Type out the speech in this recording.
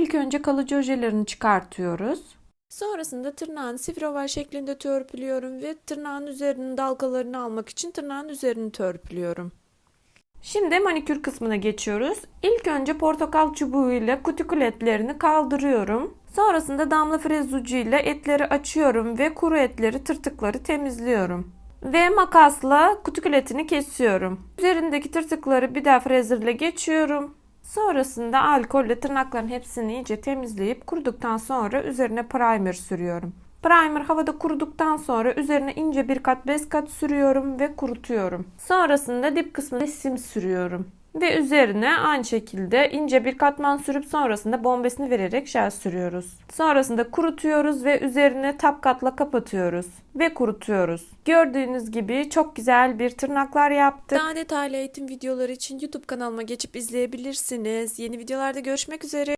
İlk önce kalıcı ojelerini çıkartıyoruz. Sonrasında tırnağını sifir oval şeklinde törpülüyorum ve tırnağın üzerinin dalgalarını almak için tırnağın üzerini törpülüyorum. Şimdi manikür kısmına geçiyoruz. İlk önce portakal çubuğuyla kutikül etlerini kaldırıyorum. Sonrasında damla frez ucuyla etleri açıyorum ve kuru etleri tırtıkları temizliyorum. Ve makasla kutikül etini kesiyorum. Üzerindeki tırtıkları bir daha frezerle geçiyorum. Sonrasında alkolle tırnakların hepsini iyice temizleyip kuruduktan sonra üzerine primer sürüyorum. Primer havada kuruduktan sonra üzerine ince bir kat bez kat sürüyorum ve kurutuyorum. Sonrasında dip kısmına sim sürüyorum. Ve üzerine aynı şekilde ince bir katman sürüp sonrasında bombesini vererek jel sürüyoruz. Sonrasında kurutuyoruz ve üzerine tap katla kapatıyoruz ve kurutuyoruz. Gördüğünüz gibi çok güzel bir tırnaklar yaptık. Daha detaylı eğitim videoları için YouTube kanalıma geçip izleyebilirsiniz. Yeni videolarda görüşmek üzere.